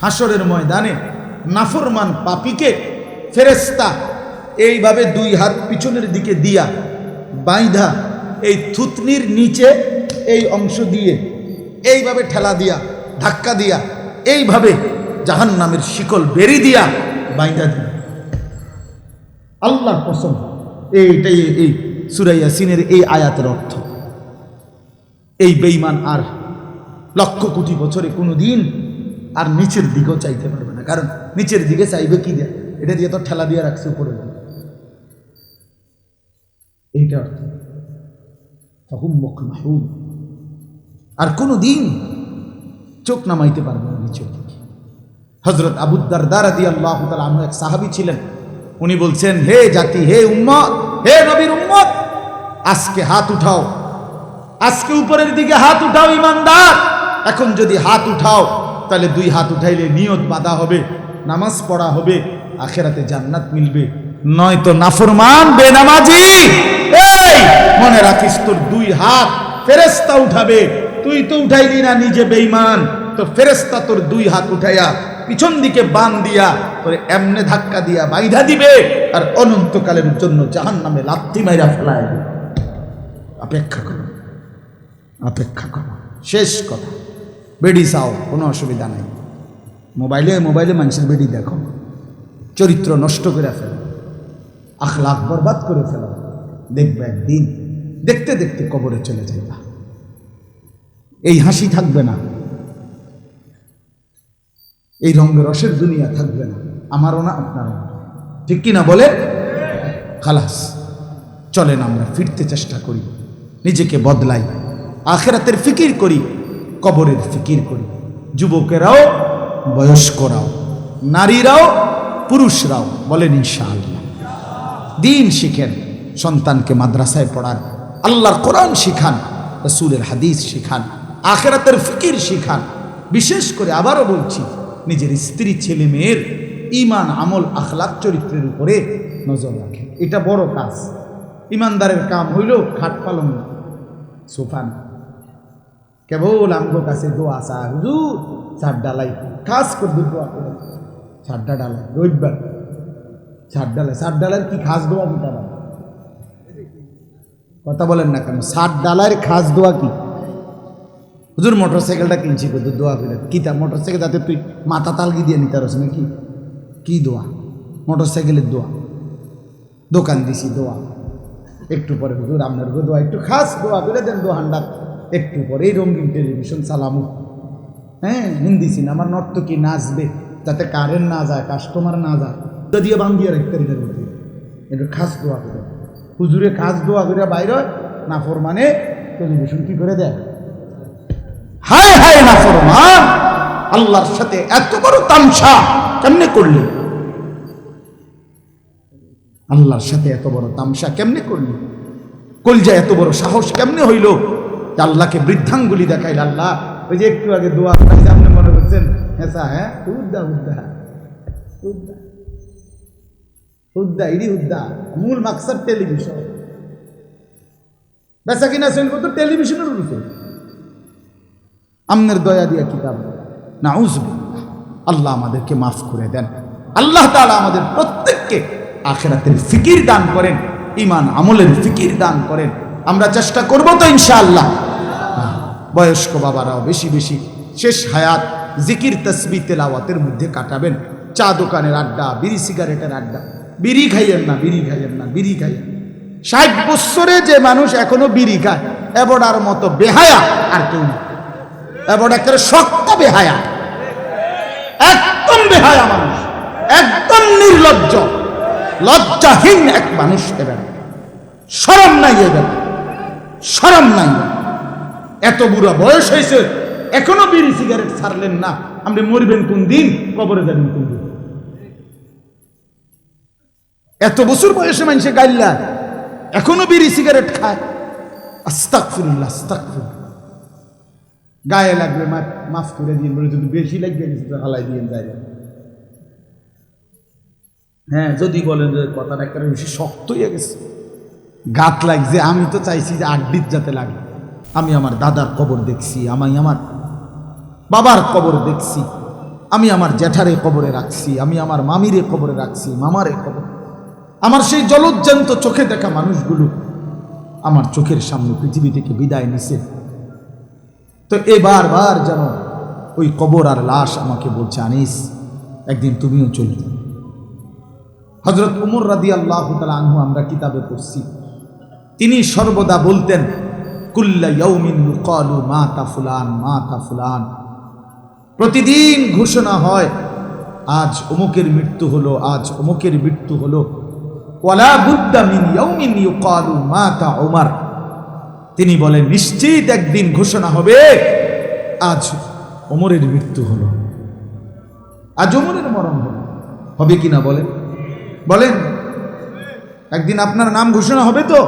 হাসরের ময়দানে নাফরমান পাপিকে ফেরেস্তা এইভাবে দুই হাত পিছনের দিকে দিয়া বাইধা এই থুতনির নিচে এই অংশ দিয়ে এইভাবে ঠেলা দিয়া, ধাক্কা দিয়া, এইভাবে জাহান নামের শিকল বেরি দিয়া বাইধা দিয়া। আল্লাহর কসম, এইটাই এই সুরাইয়া সিনের এই আয়াতের অর্থ। এই বেইমান আর লক্ষ কোটি বছরে কোনো দিন আর নিচের দিকেও চাইতে পারবে না। কারণ নিচের দিকে চাইবে কি দিয়ে? এটা দিয়ে তো ঠেলা দিয়ে রাখছে উপরে। এইটা অর্থ। তখন মুখ মাহুম আর কোনো দিন চোখ নামাইতে পারবে না নিচের দিকে। হজরত আবুদ্দার দারা দিয়ে আল্লাহ আমি এক সাহাবি ছিলেন। উনি বলছেন, হে জাতি, হে উম্মত, হে নবীর উম্মত, আজকে হাত উঠাও। আজকে উপরের দিকে হাত উঠাও, ইমানদার। এখন যদি হাত উঠাও তাহলে দুই হাত উঠাইলে নিয়ত বাঁধা হবে, নামাজ পড়া হবে, আখেরাতে জান্নাত মিলবে। নয়তো নাফরমান বেনামাজি, এই, মনে রাখিস তোর দুই হাত ফেরেস্তা উঠাবে। তুই তো উঠাইলি না, নিজে বেইমান তো ফেরেস্তা তোর দুই হাত উঠাইয়া, পিছন দিকে বান দিয়া, তোরে এমনে ধাক্কা দিয়া বাইধা দিবে আর অনন্তকালের জন্য জাহান নামে লাত্তি মাইরা ফেলায় অপেক্ষা করো অপেক্ষা করো। শেষ কথা। বেডি চাও, কোনো অসুবিধা নাই। মোবাইলে মোবাইলে মানুষের বেডি দেখো। চরিত্র নষ্ট করে ফেলো। আখলাখ বরবাদ করে ফেলো। দেখবে একদিন, দেখতে দেখতে কবরে চলে যাইবা। এই হাসি থাকবে না। এই রঙের রসের দুনিয়া থাকবে না। আমারও না, আপনারও ঠিক কি না বলে? খালাস, চলেন আমরা ফিরতে চেষ্টা করি। নিজেকে বদলাই। আখেরাতের ফিকির করি। কবরের ফিকির করি। যুবকেরাও, বয়স্করাও, নারীরাও, পুরুষরাও বলেন ইনশাআল্লাহ। দিন শিখেন, সন্তানকে মাদ্রাসায় পড়ান, আল্লাহর কোরআন শিখান, রসুলের হাদিস শিখান, আখেরাতের ফিকির শিখান। বিশেষ করে আবারও বলছি, নিজের স্ত্রী, ছেলে, মেয়ের ইমান আমল আখলাক চরিত্রের উপরে নজর রাখে এটা বড় কাজ। ইমানদারের কাম হইল খাট পালন না সোফা না কেবল আমগো কাছে দোয়া চা হুজুর ছাড় ডালাই খাস করবে দোয়া করে ছাড়টা ডালাই রবিবার। ছাড় ডালাই ছাড় ডালার কি খাস দোয়া দিতে পারে কথা বলেন না কেন ষাট ডালার খাস দোয়া কি? হুজুর মোটর সাইকেলটা কিনছি কত দোয়া করে। কি তা মোটর সাইকেল তাতে তুই মাথা তালগি দিয়ে নিতে পারস নাকি? কি দোয়া? মোটর সাইকেলের দোয়া। দোকান দিছি দোয়া। একটু পরে হুজুর, আপনার দোয়া একটু খাস দোয়া করে দেন দোহান্ডার একটু পরেই রঙিন টেলিভিশন চালামু। হ্যাঁ হিন্দি সিনেমা নর্তকী নাচবে? যাতে কারেন্ট না যায় কাস্টমার না যায়। দিয়ে বান্ধিয়ে রাখতে একটু খাস দোয়া করে। হুজুরে খাস দোয়া করে বাইরে না ফরমানে টেলিভিশন কি করে দেয়? হায় হায় না ফরমান আল্লাহর সাথে এত বড় তামসা কেমনে করলি? আল্লাহর সাথে এত বড় তামসা কেমনে করলি? কলজা এত বড় সাহস কেমনে হইল? আল্লাহকে বৃদ্ধাঙ্গুলি দেখাইল, আল্লাহ, ওই যে একটু আগে দোয়া আপনি মনে করছেন হেসা হ্যাঁ উদ্দা উদ্দা উদ্দা মূল মাকসাদ টেলিভিশন। বেচা কিনা চলব তো টেলিভিশনের রূপে আমনের দয়া দিয়া কিতাব। না আল্লাহ আমাদেরকে মাফ করে দেন। আল্লাহ তালা আমাদের প্রত্যেককে আখেরাতের ফিকির দান করেন ইমান আমলের ফিকির দান করেন। আমরা চেষ্টা করব তো ইনশাআল্লাহ। বয়স্ক বাবারাও বেশি বেশি শেষ হায়াত জিকির তসবি তেলাওয়াতের মধ্যে কাটাবেন। চা দোকানের আড্ডা, বিড়ি সিগারেটের আড্ডা। বিড়ি খাইয়েন না, বিড়ি খাইয়েন না, বিড়ি খাইয়েন। ষাট বৎসরে যে মানুষ এখনও বিড়ি খায়, এবড়ার মতো বেহায়া আর কেউ না। এবার একেবারে শক্ত বেহায়া। একদম বেহায়া মানুষ, একদম নির্লজ্জ। লজ্জাহীন এক মানুষ এবার সরম নাই এবার সরম নাই। এত বুড়া বয়স হয়েছে, এখনও বিড়ি সিগারেট ছাড়লেন না। আপনি মরবেন কোন দিন, কবরে যাবেন কোন দিন। এত বছর বয়সে মানুষে গাইল্লা এখনও বিড়ি সিগারেট খায়। আস্তাক ফিরুল্লাহ আস্তাক গায়ে লাগবে মাফ করে দিন বলে যদি বেশি লাগবে হালাই দিয়ে যায় হ্যাঁ যদি বলেন যে কথাটা একটা বেশি শক্ত হয়ে গেছে। গাত লাগছে, আমি তো চাইছি যে আড্ডিত যাতে লাগে। আমি আমার দাদার কবর দেখছি, আমি আমার বাবার কবর দেখছি, আমি আমার জ্যাঠারে কবরে রাখছি, আমি আমার মামিরে কবরে রাখছি, মামারে কবর। আমার সেই জলজ্জান্ত চোখে দেখা মানুষগুলো আমার চোখের সামনে পৃথিবী থেকে বিদায় নিছে। তো এবার বার যেন ওই কবর আর লাশ আমাকে বলছে, আনিস, একদিন তুমিও চলে হজরত উমর রাদি আল্লাহ তালা আনহু আমরা কিতাবে পড়ছি। তিনি সর্বদা বলতেন, কুল্লা ইয়ৌমিন কলু মা ফুলান মা ফুলান। প্রতিদিন ঘোষণা হয়, আজ অমুকের মৃত্যু হলো, আজ অমুকের মৃত্যু হলো। ওয়ালা ওমর তিনি বলেন, নিশ্চিত একদিন ঘোষণা হবে, আজ অমরের মৃত্যু হলো। আজ অমরের মরণ হলো। হবে কিনা বলেন? বলেন, একদিন আপনার নাম ঘোষণা হবে তো?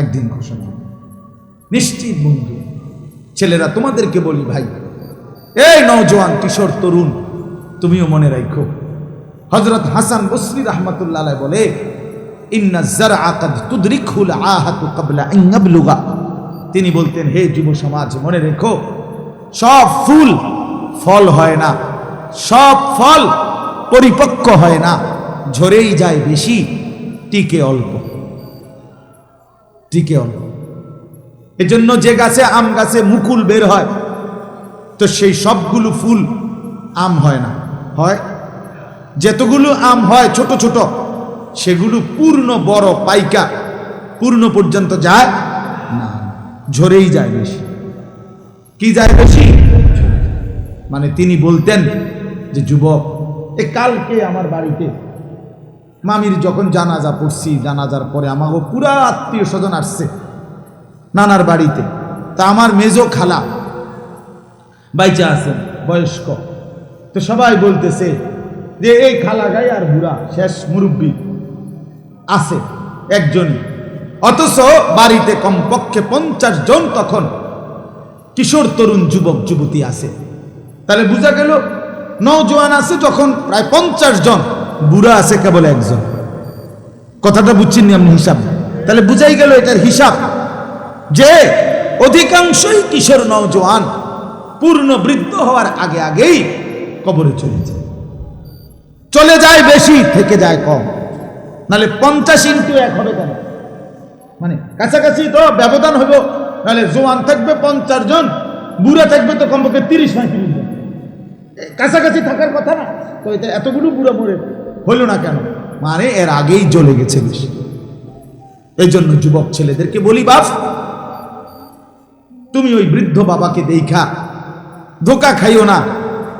একদিন ঘোষণা নিশ্চিত বন্ধু, ছেলেরা তোমাদেরকে বলি ভাই। এই নওজোয়ান, কিশোর, তরুণ, তুমিও মনে রাখো হজরত হাসান বসরি রহমতুল্লাহ বলে তিনি বলতেন, হে যুব সমাজ, মনে রেখো, সব ফুল ফল হয় না, সব ফল পরিপক্ক হয় না, ঝরেই যায় বেশি, টিকে অল্প। টিকে অল্প এজন্য যে গাছে আম গাছে মুকুল বের হয়, তো সেই সবগুলো ফুল আম হয় না। হয়? যেতগুলো আম হয় ছোট ছোট, সেগুলো পূর্ণ বড় পাইকা, পূর্ণ পর্যন্ত যায় না। ঝরেই যায় বেশি। কি যায় বেশি? মানে তিনি বলতেন যে, যুবক, এ কালকে আমার বাড়িতে মামির যখন জানাজা পড়ছি, জানাজার পরে আমাকে পুরা আত্মীয় স্বজন আসছে নানার বাড়িতে। তা আমার মেজো খালা, বাইচা আছেন, বয়স্ক। তো সবাই বলতেছে যে, এই খালা গাই আর বুড়া, শেষ মুরব্বী আছে একজনই। অথচ বাড়িতে কমপক্ষে পঞ্চাশ জন তখন কিশোর তরুণ যুবক, যুবতী আছে। তাহলে বোঝা গেল নৌজওয়ান আছে যখন প্রায় পঞ্চাশ জন। বুড়া আছে কেবল একজন। কথাটা বুঝছেন আপনি হিসাব? তাহলে বুঝাই গেল এটার হিসাব যে অধিকাংশই কিশোর নৌজওয়ান পূর্ণ বৃদ্ধ হওয়ার আগে আগেই কবরে চলে যায়। চলে যায় বেশি, থেকে যায় কম। নাহলে পঞ্চাশ ইন্টু এক হবে কেন? মানে কাছাকাছি তো ব্যবধান হলো নাহলে জোয়ান থাকবে পঞ্চাশ জন, বুড়া থাকবে তো কমপক্ষে তিরিশ পঁয়ত্রিশ জন কাছাকাছি থাকার কথা না। তো এটা এতগুলো বুড়া মরে হলো না কেন? মানে এর আগেই চলে গেছে বেশি। এই জন্য যুবক ছেলেদেরকে বলি, বাপ, তুমি ওই বৃদ্ধ বাবাকে দেখা, ধোকা খাইও না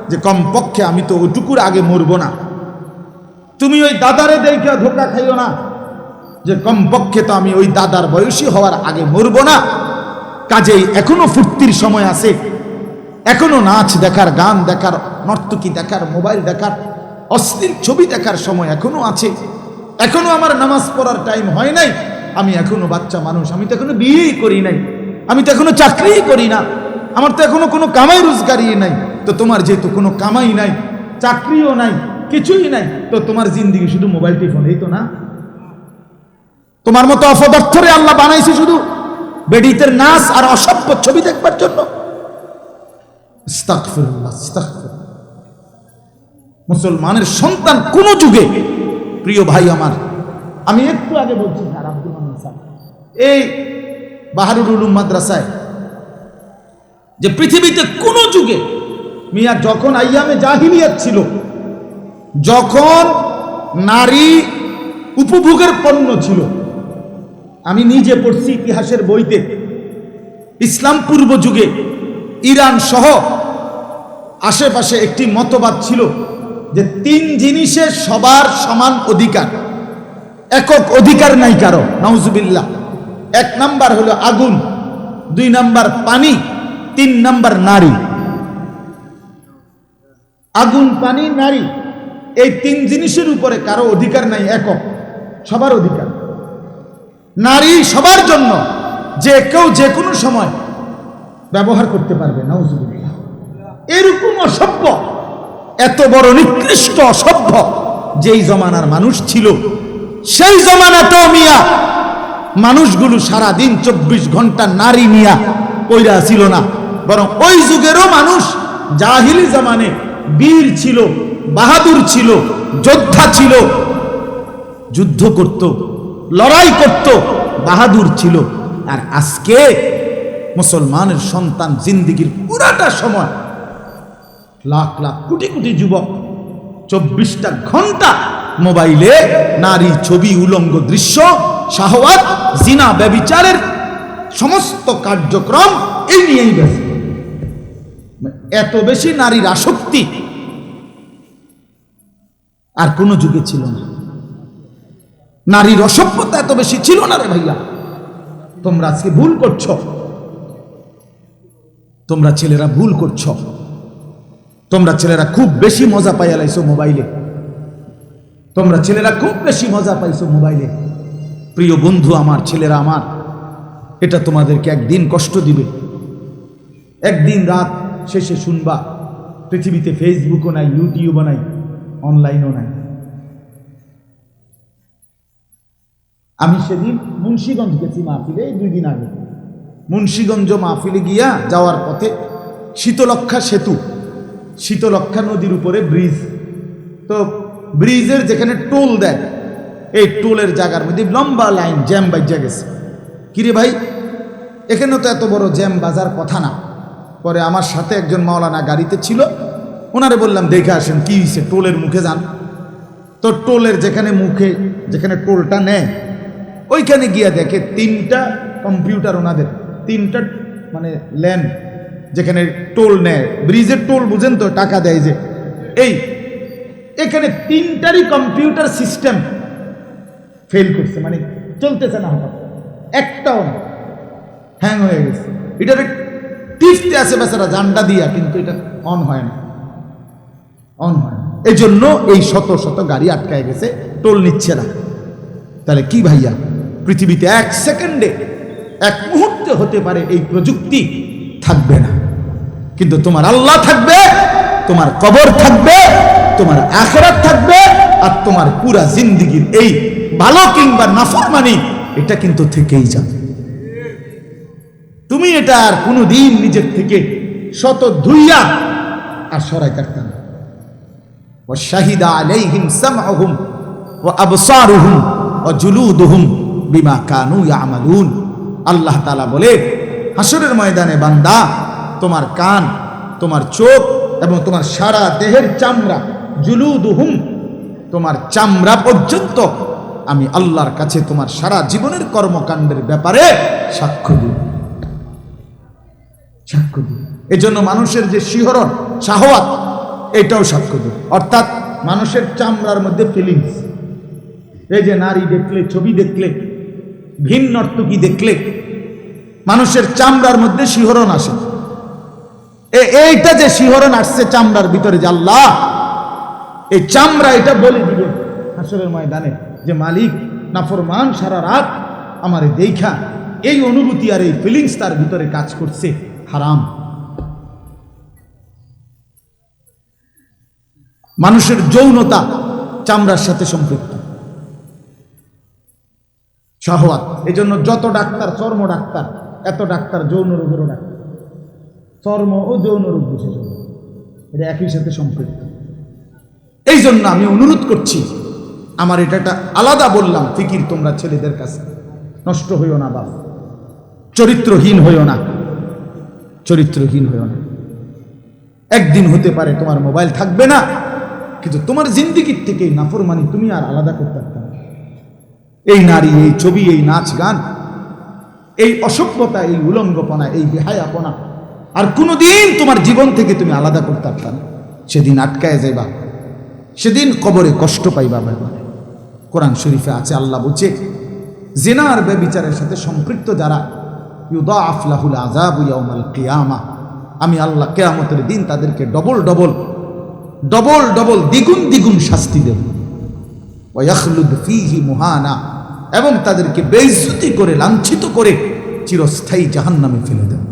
যে কমপক্ষে আমি তো ওটুকুর আগে মরবো না। তুমি ওই দাদারে দেখা, ধোকা খাইও না যে কমপক্ষে তো আমি ওই দাদার বয়সী হওয়ার আগে মরবো না। কাজেই এখনও ফুর্তির সময় আছে। এখনও নাচ দেখার, গান দেখার, নর্তকী দেখার, মোবাইল দেখার অস্থির ছবি দেখার সময় এখনও আছে। এখনও আমার নামাজ পড়ার টাইম হয় নাই। আমি এখনও বাচ্চা মানুষ আমি তো এখনও বিয়েই করি নাই। আমি তো এখনও চাকরিই করি না। আমার তো এখনও কোনো কামাই রোজগারই নাই। তো তোমার যেহেতু কোনো কামাই নাই চাকরিও নাই কিছুই নাই তো তোমার জিন্দিগি শুধু মোবাইল টিফোন এই তো না? তোমার মতো অপদার্থরে আল্লাহ বানাইছে শুধু বেডিতের নাচ আর অসভ্য ছবি দেখবার জন্য। আস্তাগফিরুল্লাহ, আস্তাগফিরুল্লাহ। মুসলমানের সন্তান কোন যুগে, প্রিয় ভাই আমার, আমি একটু আগে বলছি স্যার আব্দুল স্যার এই বাহারুল উলুম মাদ্রাসায় যে পৃথিবীতে কোন যুগে মিয়া যখন আইয়ামে জাহিলিয়াত ছিল, যখন নারী উপভোগের পণ্য ছিল, আমি নিজে পড়ছি ইতিহাসের বইতে, ইসলাম পূর্ব যুগে ইরান সহ আশেপাশে একটি মতবাদ ছিল যে তিন জিনিসে সবার সমান অধিকার। একক অধিকার নাই কারও, নাউজুবিল্লাহ। এক নাম্বার হলো আগুন, দুই নাম্বার পানি, তিন নাম্বার নারী। আগুন, পানি, নারী, এই তিন জিনিসের উপরে কারও অধিকার নাই, একক, সবার অধিকার। নারী সবার জন্য যে কেউ যে কোনো সময় ব্যবহার করতে পারবে, নাউজুবিল্লাহ। এরকম অসভ্য। এত বড় নিকৃষ্ট অসভ্য যেই জমানার মানুষ ছিল, সেই জমানাতেও মিয়া মানুষগুলো সারা দিন চব্বিশ ঘণ্টা নারী মিয়া পইরা ছিল না। বরং ওই যুগেরও মানুষ জাহিলি জামানে বীর ছিল, বাহাদুর ছিল, যোদ্ধা ছিল, যুদ্ধ করত, লড়াই করত, বাহাদুর ছিল। আর আজকে মুসলমানের সন্তান জিন্দিগির পুরাটা সময় লাখ লাখ, কোটি কোটি যুবক, চব্বিশটা ঘণ্টা মোবাইলে নারী ছবি উলঙ্গ দৃশ্য, শাহওয়াত, জিনা ব্যবিচারের সমস্ত কার্যক্রম এই নিয়েই ব্যস্ত। এত বেশি নারীর আসক্তি আর কোনো যুগে ছিল না। নারীর অসভ্যতা এত বেশি ছিল না রে ভাইয়া। তোমরা আজকে ভুল করছ। তোমরা ছেলেরা ভুল করছ। তোমরা ছেলেরা খুব বেশি মজা পাইয়া লাইছো মোবাইলে। তোমরা ছেলেরা খুব বেশি মজা পাইছো মোবাইলে। প্রিয় বন্ধু আমার, ছেলেরা আমার, এটা তোমাদেরকে একদিন কষ্ট দিবে। একদিন রাত শেষে শুনবা, পৃথিবীতে ফেসবুকও নাই, ইউটিউবও নাই, অনলাইনও নাই। আমি সেদিন মুন্সীগঞ্জ গেছি মাহফিলে দুই দিন আগে। মুন্সীগঞ্জ মাহফিলে গিয়া যাওয়ার পথে শীতলক্ষা সেতু শীতলক্ষা নদীর উপরে ব্রিজ। তো ব্রিজের যেখানে টোল দেয়, এই টোলের জায়গার মধ্যে লম্বা লাইন জ্যাম বাজ্যা গেছে। কিরে ভাই? এখানে তো এত বড় জ্যাম বাজার কথা না। পরে আমার সাথে একজন মাওলানা গাড়িতে ছিল ওনারে বললাম, দেখে আসেন কি হয়েছে টোলের মুখে যান। তো টোলের যেখানে মুখে, যেখানে টোলটা নেয়, ওইখানে গিয়া দেখে তিনটা কম্পিউটার ওনাদের, তিনটা মানে ল্যান যেখানে টোল নেয়, ব্রিজের টোল বুঝেন তো, টাকা দেয় যে। এই, এখানে তিনটারই কম্পিউটার সিস্টেম ফেল করছে মানে চলতেছে না হঠাৎ। একটাও হ্যাং হয়ে গেছে। এটার টিপতে আছে বেচারা জান্ডা দিয়া, কিন্তু এটা অন হয় না। অন হয় না। এই জন্য এই শত শত গাড়ি আটকায় গেছে, টোল নিচ্ছে না। তাহলে কি ভাইয়া? পৃথিবীতে এক সেকেন্ডে, এক মুহূর্তে হতে পারে এই প্রযুক্তি থাকবে না। কিন্তু তোমার আল্লাহ থাকবে, তোমার কবর থাকবে, তোমার আখরাত থাকবে, আর তোমার পুরা জিন্দিগির এই ভালো কিংবা নাফরমানি, এটা কিন্তু থেকেই যাবে। তুমি এটা আর কোনো দিন নিজের থেকে শত ধুইয়া আর সরাই থাকতে না। ও শাহিদা আলাইহিম সামহুম ও আবসারুহুম ও জুলুদুহুম বিমা কানু ইয়ামালুন। আল্লাহ তাআলা বলে হাসরের ময়দানে বান্দা তোমার কান, তোমার চোখ এবং তোমার সারা দেহের চামড়া, জুলুদুহুম, তোমার চামড়া পর্যন্ত আমি আল্লাহর কাছে তোমার সারা জীবনের কর্মকাণ্ডের ব্যাপারে সাক্ষ্য দিই। সাক্ষ্য দিই। এজন্য মানুষের যে শিহরণ, শাহওয়াত, এটাও সাক্ষ্য দিই। অর্থাৎ মানুষের চামড়ার মধ্যে ফিলিংস এই যে নারী দেখলে, ছবি দেখলে, ভিন্ন নর্তকী দেখলে, মানুষের চামড়ার মধ্যে শিহরণ আসে। এইটা যে শিহরণ আসছে চামড়ার ভিতরে যে আল্লাহ, এই চামড়া এটা বলে দিবে হাসরের ময়দানে যে, মালিক, নাফরমান সারা রাত আমারে দেখা, এই অনুভূতি আর এই ফিলিংস তার ভিতরে কাজ করছে, হারাম। মানুষের যৌনতা চামড়ার সাথে সম্পৃক্ত। শাহওয়াত এই জন্য যত ডাক্তার চর্ম ডাক্তার এত ডাক্তার যৌন রোগেরও ডাক্তার। চর্ম ও যৌন রোগ বিশেষজ্ঞ এটা একই সাথে সম্পৃক্ত। এই জন্য আমি অনুরোধ করছি, আমার এটা একটা আলাদা বললাম, ফিকির তোমরা ছেলেদের কাছে। নষ্ট হইও না বাপ। চরিত্রহীন হইও না। চরিত্রহীন হইও না। একদিন হতে পারে তোমার মোবাইল থাকবে না, কিন্তু তোমার জিন্দিগির থেকে নাফরমানি তুমি আর আলাদা করতে পারতে না। এই নারী, এই ছবি, এই নাচ গান, এই অসভ্যতা, এই উলঙ্গপনা, এই বেহায়াপনা আর কোনোদিন তোমার জীবন থেকে তুমি আলাদা করতে পারত না। সেদিন আটকায় যাইবা। সেদিন কবরে কষ্ট পাইবা ব্যাপারে কোরআন শরীফে আছে, আল্লাহ বলছে জেনার ব্যবিচারের সাথে সম্পৃক্ত যারা ইউদা আফলাহুল আজাব ইয়াউমাল কেয়ামা। আমি আল্লাহ কেয়ামতের দিন তাদেরকে ডবল ডবল ডবল ডবল দ্বিগুণ দ্বিগুণ শাস্তি দেব। ওয়াখলুদ ফিহি মুহানা, এবং তাদেরকে বেইজ্জতি করে, লাঞ্ছিত করে চিরস্থায়ী জাহান্নামে ফেলে দেব।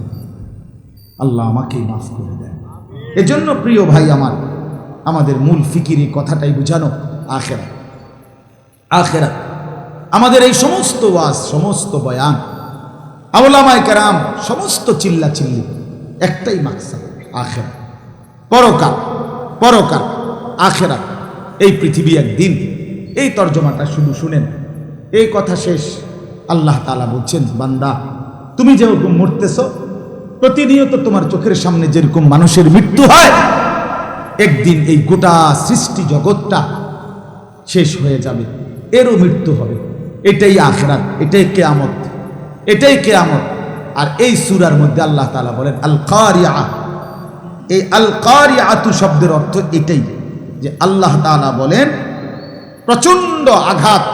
আল্লাহ আমাকেই মাফ করে দেন। এজন্য প্রিয় ভাই আমার, আমাদের মূল ফিকিরি কথাটাই বুঝানো আখেরা আখেরা আমাদের এই সমস্ত ওয়াজ, সমস্ত বয়ান আউলামায় কেরাম, সমস্ত চিল্লা চিল্লি একটাই মাকসাদ আখেরা পরকাল পরকাল, আখেরাত। এই পৃথিবী একদিন, এই তর্জমাটা শুধু শুনেন, এই কথা শেষ। আল্লাহ তালা বলছেন, বান্দা, তুমি যেরকম মরতেছ প্রতিনিয়ত তোমার চোখের সামনে যেরকম মানুষের মৃত্যু হয়, একদিন এই গোটা সৃষ্টি জগৎটা শেষ হয়ে যাবে, এরও মৃত্যু হবে। এটাই আখরাত, এটাই কেয়ামত এটাই কেয়ামত। আর এই সুরার মধ্যে আল্লাহ তালা বলেন আল কারিয়া এই আল কারিয়াতু শব্দের অর্থ এটাই, যে আল্লাহ তালা বলেন, প্রচণ্ড আঘাত,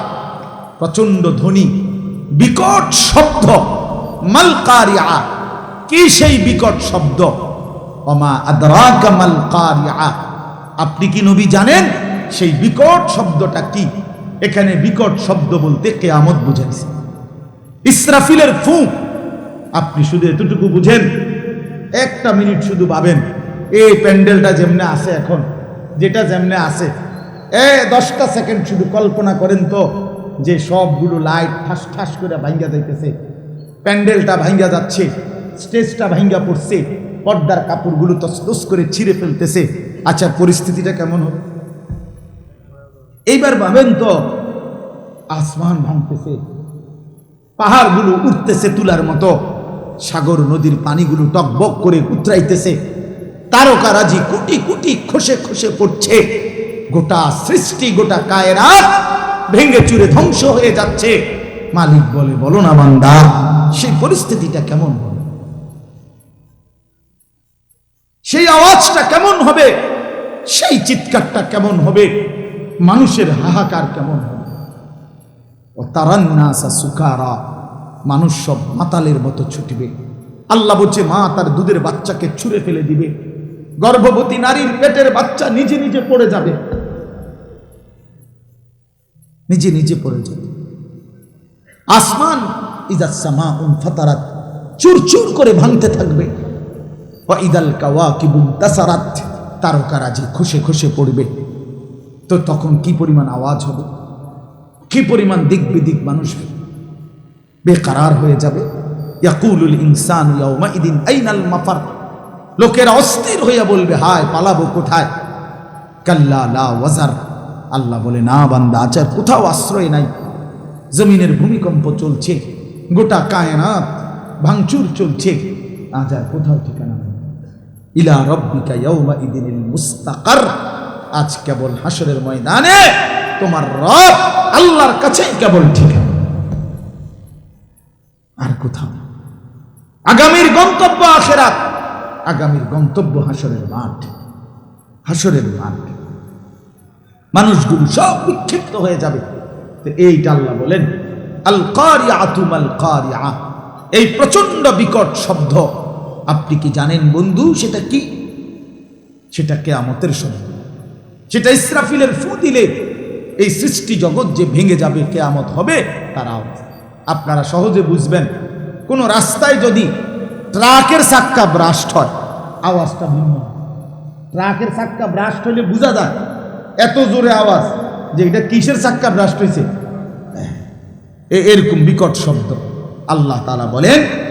প্রচণ্ড ধ্বনি, বিকট শব্দ মাল কারিয়া কি সেই বিকট শব্দ? অমা আদরাকা মাল কারিয়া। আপনি কি নবী জানেন? সেই বিকট শব্দটা কি? এখানে বিকট শব্দ বলতে কেয়ামত বুঝাইছে ইসরাফিলের ফুঁক আপনি শুধু এতটুকু বুঝেন, একটা মিনিট শুধু ভাবেন, এই প্যান্ডেলটা যেমনে আছে এখন, যেটা যেমনে আছে, এ দশটা সেকেন্ড শুধু কল্পনা করেন তো, যে সবগুলো লাইট ঠাস ঠাস করে ভাঙ্গা যাইতেছে, প্যান্ডেলটা ভাঙ্গা যাচ্ছে স্টেজটা ভাঙ্গা পড়ছে, পর্দার কাপড়গুলো তসতস করে ছিঁড়ে ফেলতেছে। আচ্ছা পরিস্থিতিটা কেমন হবে এইবার ভাবেন তো, আসমান ভাঙতেছে, পাহাড়গুলো উঠতেছে তুলার মতো, সাগর নদীর পানিগুলো টকবক করে উতরাইতেছে। তারকারাজি কোটি কোটি খসে খসে পড়ছে। গোটা সৃষ্টি, গোটা কায়রাত ভেঙে চুরে ধ্বংস হয়ে যাচ্ছে। মালিক বলে, বলো না বান্দা, সেই পরিস্থিতিটা কেমন হবে সেই আওয়াজটা কেমন হবে? সেই চিৎকারটা কেমন হবে? মানুষের হাহাকার কেমন হবে? ও তারান্নাসা সুকারা, মানুষ সব মাতালের মতো ছুটবে। আল্লাহ বলছে, মা তার দুধের বাচ্চাকে ছুঁড়ে ফেলে দিবে। গর্ভবতী নারীর পেটের বাচ্চা নিজে নিজে পড়ে যাবে। নিজে নিজে পড়ে যাবে। আসমান ইদাসমা উন ফাতারাত চুরচুর করে ভাঙতে থাকবে। ও ইদাল কাওয়া কিবুন তাসারাত। তারকারাজি খুশে খুশে পড়বে। তো তখন কি পরিমাণ আওয়াজ হবে? কি পরিমাণ দিক বিদিক মানুষ বেকারার হয়ে যাবে। ইয়াকুলুল ইনসান ইয়াউমা ইদিন আইনাল মাফার। লোকেরা অস্থির হইয়া বলবে, হায়, পালাবো কোথায়? কাল্লা লা ওয়াজার। আল্লাহ বলে, না বান্দা আচার কোথাও আশ্রয় নাই। জমিনের ভূমিকম্প চলছে। গোটা কায়নাত ভাঙচুর চলছে। আজ আর কোথাও ঠিকানা ইলা রব্বিকা ইয়াউমা ইদিনিল মুস্তাকার। আজ কেবল হাসরের ময়দানে তোমার রব আল্লাহর কাছেই কেবল ঠিকানা। আর কোথাও আগামীর গন্তব্য আখেরাত, আগামীর গন্তব্য হাসরের মাঠ হাসরের মাঠ। মানুষগুলো সব বিক্ষিপ্ত হয়ে যাবে। তো এইটা আল্লাহ বলেন আল কারিয়া আতুমাল কারিয়া এই প্রচণ্ড বিকট শব্দ আপনি কি জানেন বন্ধু সেটা কি? সেটা কেয়ামতের শব্দ সেটা ইসরাফিলের ফু দিলে এই সৃষ্টি জগৎ যে ভেঙে যাবে কেয়ামত হবে তার আওয়াজ আপনারা সহজে বুঝবেন, কোনো রাস্তায় যদি ট্রাকের চাক্কা ব্রাস্ট হয়, আওয়াজটা ভিন্ন। ট্রাকের চাক্কা ব্রাস্ট হলে বোঝা যায়, এত জোরে আওয়াজ যে এটা কিসের চাক্কা ব্রাস্ট হয়েছে? এ- এরকম বিকট শব্দ। আল্লাহ তালা বলেন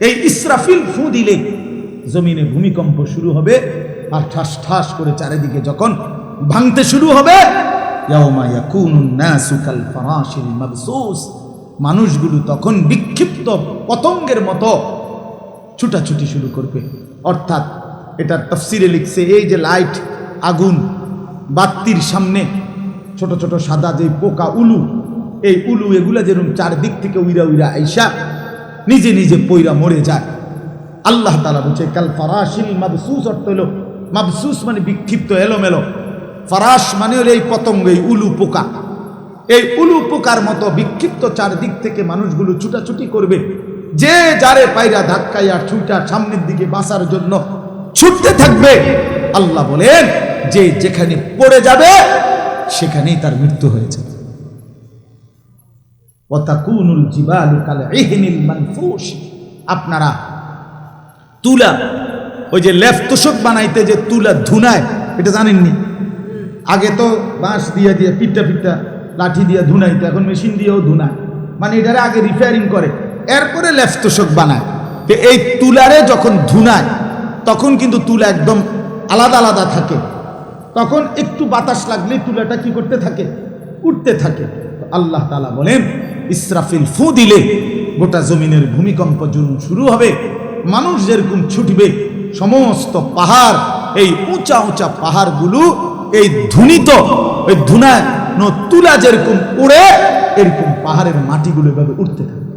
এই ইসরাফিল ফু দিলে জমিনে ভূমিকম্প শুরু হবে আর ঠাস ঠাস করে চারিদিকে যখন ভাঙতে শুরু হবে মানুষগুলো তখন বিক্ষিপ্ত পতঙ্গের মতো ছুটাছুটি শুরু করবে। অর্থাৎ এটা তফসিরে লিখছে, এই যে লাইট, আগুন, বাত্তির সামনে ছোট ছোট সাদা যে পোকা উলু, এই উলু এগুলা যেরকম চারদিক থেকে উইরা উইরা আইসা নিজে নিজে পইরা মরে যায়। আল্লাহ তালা বলছে, কাল ফারাশিল মাবসুস অর্থ হলো, মাবসুস মানে বিক্ষিপ্ত, এলোমেলো। ফারাস মানে হলো এই পতঙ্গ, এই উলু পোকা। এই উলু পোকার মতো বিক্ষিপ্ত চারদিক থেকে মানুষগুলো ছুটাছুটি করবে। যে যারে পায়রা ধাক্কাইয়া ছুটা সামনের দিকে বাঁচার জন্য ছুটতে থাকবে। আল্লাহ বলেন, যে যেখানে পড়ে যাবে, সেখানেই তার মৃত্যু হয়েছে ওয়াতাকুনুল জিবালু কাল ইহনিল মানফুস আপনারা তুলা, ওই যে লেফ তোষক বানাইতে যে তুলা ধুনায়, এটা জানেননি? আগে তো বাঁশ দিয়ে দিয়ে, পিঠটা পিঠটা লাঠি দিয়ে ধুনাইতো, এখন মেশিন দিয়েও ধুনায়। মানে এটারে আগে রিপেয়ারিং করে, এরপরে লেফ তোষক বানায়। তো এই তুলারে যখন ধুনায়, তখন কিন্তু তুলা একদম আলাদা আলাদা থাকে। তখন একটু বাতাস লাগলে তুলাটা কি করতে থাকে? উঠতে থাকে। আল্লাহ তালা বলেন ইসরাফিল ফু দিলে গোটা জমিনের ভূমিকম্প জুন শুরু হবে। মানুষ যেরকম ছুটবে, সমস্ত পাহাড়, এই উঁচা উঁচা পাহাড়গুলো, এই ধুনিত ওই ধুনা তুলা যেরকম উড়ে, এরকম পাহাড়ের মাটিগুলো এভাবে উঠতে থাকে।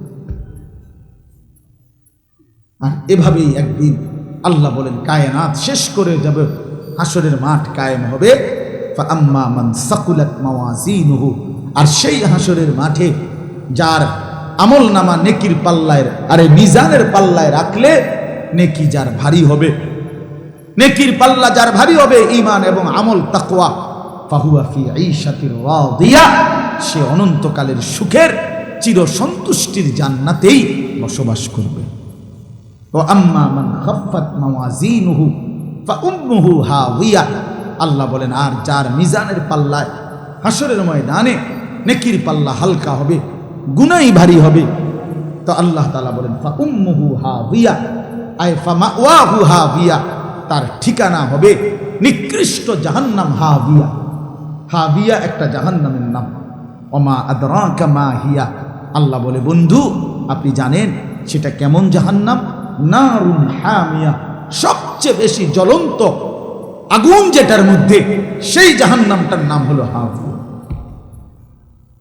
আর এভাবেই একদিন আল্লাহ বলেন, কায়নাত শেষ করে যাবে হাসরের মাঠ কায়েম হবে। আর সেই হাসরের মাঠে যার আমল নামা নেকির পাল্লায়, আরে মিজানের পাল্লায় রাখলে নেকি যার ভারী হবে। নেকির পাল্লা যার ভারী হবে ইমান এবং আমল রাদিয়া, সে অনন্তকালের সুখের চির সন্তুষ্টির জান্নাতেই বসবাস করবে। ও আম্মা আল্লাহ বলেন, আর যার মিজানের পাল্লায় হাসরের ময়দানে নেকির পাল্লা হালকা হবে গুনাই ভারী হবে। তো আল্লাহ তাআলা বলেন তার ঠিকানা হবে নিকৃষ্ট জাহান্নাম হাবিয়া হাবিয়া একটা জাহান্নামের নাম। অমা আদরাকা মা হিয়া। আল্লাহ বলে, বন্ধু, আপনি জানেন সেটা কেমন জাহান্নাম? নারুন হামিয়া। সবচেয়ে বেশি জ্বলন্ত আগুন যেটার মধ্যে, সেই জাহান্নামটার নাম হলো হাবিয়া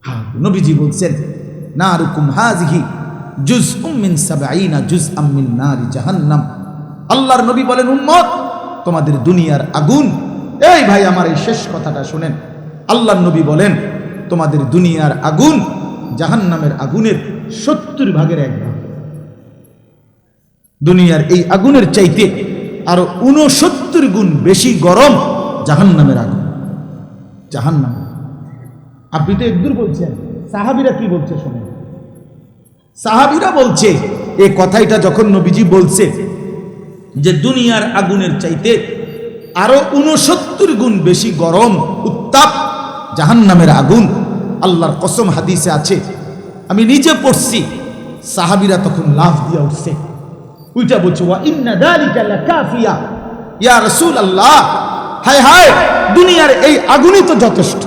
হা নবীজি বলছেন নারুকুম হাজহি জুজ উম্মিন সাবাইনা জুজ আম্মিন নারি জাহান্নাম। আল্লাহর নবী বলেন, উম্মত, তোমাদের দুনিয়ার আগুন। এই ভাই, আমার এই শেষ কথাটা শুনেন। আল্লাহর নবী বলেন, তোমাদের দুনিয়ার আগুন জাহান্নামের আগুনের সত্তর ভাগের এক ভাগ। দুনিয়ার এই আগুনের চাইতে আরও উনসত্তর গুণ বেশি গরম জাহান্নামের আগুন। জাহান্নাম। আপনি তো একদূর বলছেন। সাহাবিরা কি বলছে শোনেন। সাহাবিরা বলছে এই কথাইটা যখন নবীজি বলছে যে দুনিয়ার আগুনের চাইতে আরও উনসত্তর গুণ বেশি গরম, উত্তাপ জাহান্নামের আগুন আল্লাহর কসম হাদিসে আছে। আমি নিজে পড়ছি, সাহাবিরা তখন লাভ দিয়া উঠছে। উইটা বলছে, ওয়া ইন্না দালিকা লাকাফিয়া। ইয়া রাসূল আল্লাহ হায় হায়, দুনিয়ার এই আগুনই তো যথেষ্ট।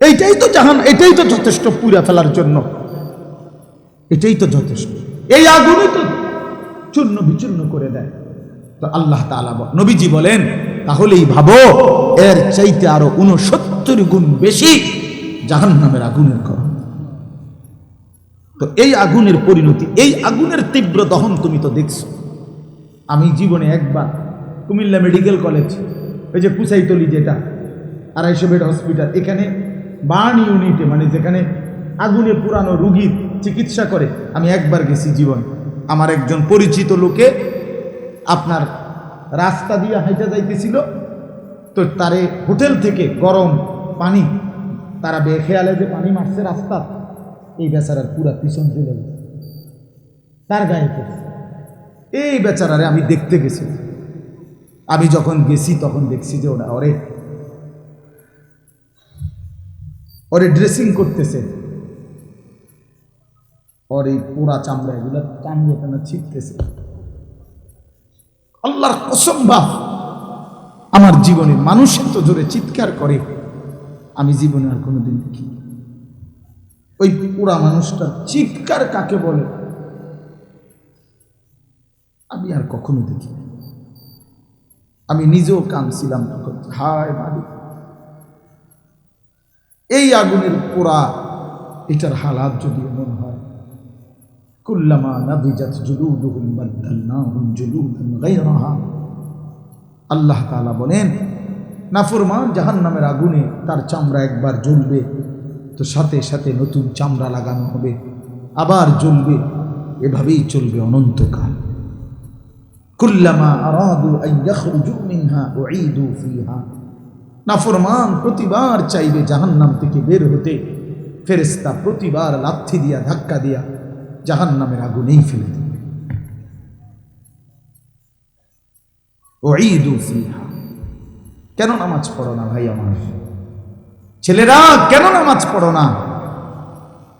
এইটাই তো জাহান এটাই তো যথেষ্ট পুরা ফেলার জন্য। এটাই তো যথেষ্ট। এই আগুনই তো চূর্ণ বিচূর্ণ করে দেয়। তো আল্লাহ তাআলা ব- নবীজি বলেন, তাহলেই ভাবো, এর চাইতে আরও উনসত্তর গুণ বেশি জাহান নামের আগুনের গরম। তো এই আগুনের পরিণতি, এই আগুনের তীব্র দহন তুমি তো দেখছ। আমি জীবনে একবার কুমিল্লা মেডিকেল কলেজ ওই যে কুসাইতলি যেটা, আড়াইশো বেড হসপিটাল, এখানে বার্ন ইউনিটে মানে যেখানে আগুনে পুরানো রুগীর চিকিৎসা করে, আমি একবার গেছি জীবন। আমার একজন পরিচিত লোকে আপনার রাস্তা দিয়ে হাইটা যাইতেছিল, তো তারে হোটেল থেকে গরম পানি, তারা বেখেয়ালে যে পানি মারছে রাস্তা এই বেচারার পুরা পিছন চলে তার গায়ে পড়ছে। এই বেচারারে আমি দেখতে গেছি। আমি যখন গেছি তখন দেখছি যে ওরা, ওরে ওরে ড্রেসিং করতেছে। ওর এই পোড়া চামড়া এগুলো কামড়ে টানা ছিটতেছে? আল্লাহর আমার জীবনে মানুষ এত জোরে চিৎকার করে, আমি জীবনে আর কোনোদিন দেখি ওই পুরা মানুষটার চিৎকার কাকে বলে? আমি আর কখনো দেখি আমি নিজেও কাঁদছিলাম তখন। হায় মালিক। এই আগুনের পোড়া, এটার হালাত যদি এমন হয়, কুল্লামা নাবিজাত জুলুদুহুম বাদদালনাহুম আল্লাহ তাআলা বলেন, নাফরমান জাহান্নামের আগুনে তার চামড়া একবার জ্বলবে, তো সাথে সাথে নতুন চামড়া লাগানো হবে, আবার জ্বলবে, এভাবেই চলবে অনন্তকাল। কুল্লামা আরাদু আন ইয়াখরুজু মিনহা, উঈদু ফিহা। নাফরমান প্রতিবার চাইবে জাহান্নাম থেকে বের হতে। ফেরেশতা প্রতিবার লাথি দিয়া, ধাক্কা দিয়া জাহান্নামের আগুনেই ফেলে দেবে। কেন নামাজ পড়ো না ভাই আমার? ছেলেরা, কেন নামাজ পড়ো না?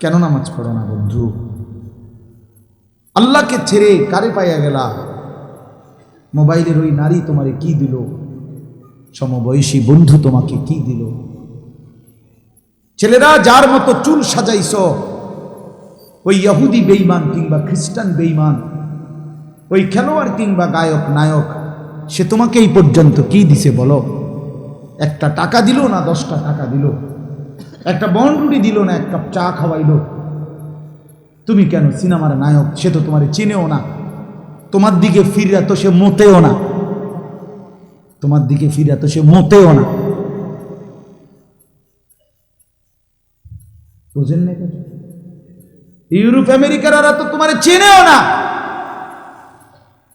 কেন নামাজ পড়ো না বন্ধু? আল্লাহকে ছেড়ে কারে পাইয়া গেলা? মোবাইলের ওই নারী তোমারে কি দিল? সমবয়সী বন্ধু তোমাকে কি দিল? ছেলেরা যার মতো চুল সাজাইছ, ওই ইহুদি বেইমান কিংবা খ্রিস্টান বেইমান ওই খেলোয়াড় কিংবা গায়ক, নায়ক, সে তোমাকে এই পর্যন্ত কি দিছে বলো? একটা টাকা দিল না দশটা টাকা দিল? একটা বনরুটি দিল না এক কাপ চা খাওয়াইলো? তুমি কেন সিনেমার নায়ক, সে তো তোমার চিনেও না। তোমার দিকে ফিরে তো সে মোতেও না। তোমার দিকে ফিরে তো সে মোতেও না। ইউরোপ, আমেরিকার তো তোমার চেনেও না।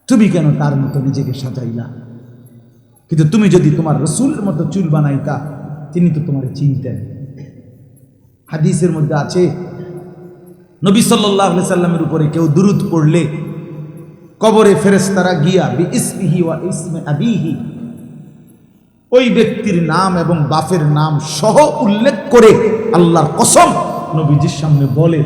তুমি কেন তার মতো নিজেকে সাজাইলা? কিন্তু তুমি যদি তোমার রসুলের মতো চুল বানাইতা, তিনি তো তোমার চিনতেন। হাদিসের মধ্যে আছে, নবী সাল্লাহ সাল্লামের উপরে কেউ দুরুদ পড়লে কবরে ফেরেস্তারা গিয়া ইসমিহি ওয়া ইসমে আবিহি ওই ব্যক্তির নাম এবং বাপের নাম সহ উল্লেখ করে আল্লাহর কসম নবীজির সামনে বলে